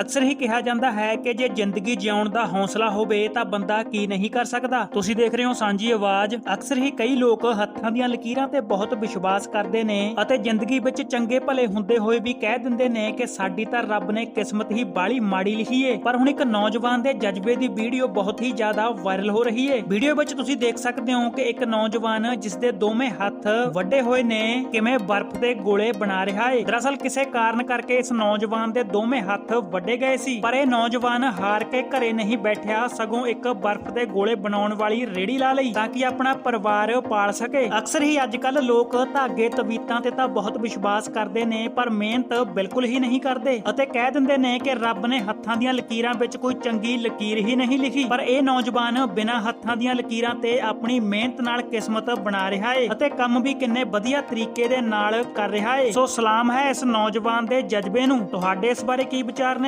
ਅਕਸਰ ਹੀ ਕਿਹਾ ਜਾਂਦਾ ਹੈ ਕਿ ਜੇ ਜ਼ਿੰਦਗੀ ਜਿਉਣ ਦਾ ਹੌਸਲਾ ਹੋਵੇ ਤਾਂ ਬੰਦਾ ਕੀ ਨਹੀਂ ਕਰ ਸਕਦਾ। ਤੁਸੀਂ ਦੇਖ ਰਹੇ ਹੋ ਸਾਂਝੀ ਆਵਾਜ਼। ਅਕਸਰ ਹੀ ਕਈ ਲੋਕ ਹੱਥਾਂ ਦੀਆਂ ਲਕੀਰਾਂ ਤੇ ਬਹੁਤ ਵਿਸ਼ਵਾਸ ਕਰਦੇ ਨੇ ਅਤੇ ਜ਼ਿੰਦਗੀ ਵਿੱਚ ਚੰਗੇ ਭਲੇ ਹੁੰਦੇ ਹੋਏ ਵੀ ਕਹਿ ਦਿੰਦੇ ਨੇ ਕਿ ਸਾਡੀ ਤਾਂ ਰੱਬ ਨੇ ਕਿਸਮਤ ਹੀ ਬਾਲੀ ਮਾੜੀ ਲਿਖੀ ਏ। ਪਰ ਹੁਣ ਇੱਕ ਨੌਜਵਾਨ ਦੇ ਜਜ਼ਬੇ ਦੀ ਵੀਡੀਓ ਬਹੁਤ ਹੀ ਜ਼ਿਆਦਾ ਵਾਇਰਲ ਹੋ ਰਹੀ ਏ। ਵੀਡੀਓ ਵਿੱਚ ਤੁਸੀਂ ਦੇਖ ਸਕਦੇ ਹੋ ਕਿ ਇੱਕ ਨੌਜਵਾਨ ਜਿਸ ਦੇ ਦੋਵੇਂ ਹੱਥ ਵੱਡੇ ਹੋਏ ਨੇ, ਕਿਵੇਂ ਬਰਫ਼ ਦੇ ਗੋਲੇ ਬਣਾ ਰਿਹਾ ਏ। ਦਰਅਸਲ ਕਿਸੇ ਕਾਰਨ ਕਰਕੇ ਇਸ ਨੌਜਵਾਨ ਦੇ ਦੋਵੇਂ ਹੱਥ ਵੱਡੇ ਗਏ ਸੀ। ਪਰ ਇਹ ਨੌਜਵਾਨ ਹਾਰ ਕੇ ਘਰੇ ਨਹੀਂ ਬੈਠਿਆ। ਸਗੋਂ ਇੱਕ ਬਰਫ਼ ਦੇ ਗੋਲੇ ਬਣਾਉਣ ਵਾਲੀ ਰੇੜੀ ਲਾ ਲਈ ਤਾਂ ਕਿ ਆਪਣਾ ਪਰਿਵਾਰ ਪਾਲ ਸਕੇ। ਅਕਸਰ ਹੀ ਅੱਜ ਕੱਲ ਲੋਕ ਧਾਗੇ, ਤਵੀਤਾਂ ਤੇ ਤਾਂ ਬਹੁਤ ਵਿਸ਼ਵਾਸ ਕਰਦੇ ਨੇ, ਪਰ ਮਿਹਨਤ ਬਿਲਕੁਲ ਹੀ ਨਹੀਂ ਕਰਦੇ। ਅਤੇ ਕਹਿ ਦਿੰਦੇ ਨੇ ਕਿ ਰੱਬ ਨੇ ਹੱਥਾਂ ਦੀਆਂ ਲਕੀਰਾਂ ਵਿੱਚ ਕੋਈ ਚੰਗੀ ਲਕੀਰ ਹੀ ਨਹੀਂ ਲਿਖੀ। ਪਰ ਇਹ ਨੌਜਵਾਨ ਬਿਨਾਂ ਹੱਥਾਂ ਦੀਆਂ ਲਕੀਰਾਂ ਤੇ ਆਪਣੀ ਮਿਹਨਤ ਨਾਲ ਕਿਸਮਤ ਬਣਾ ਰਿਹਾ ਏ ਅਤੇ ਕੰਮ ਵੀ ਕਿੰਨੇ ਵਧੀਆ ਤਰੀਕੇ ਦੇ ਨਾਲ ਕਰ ਰਿਹਾ ਏ। ਸੋ ਸਲਾਮ ਹੈ ਇਸ ਨੌਜਵਾਨ ਦੇ ਜਜ਼ਬੇ ਨੂੰ। ਤੁਹਾਡੇ ਇਸ ਬਾਰੇ ਕੀ ਵਿਚਾਰ ਨੇ?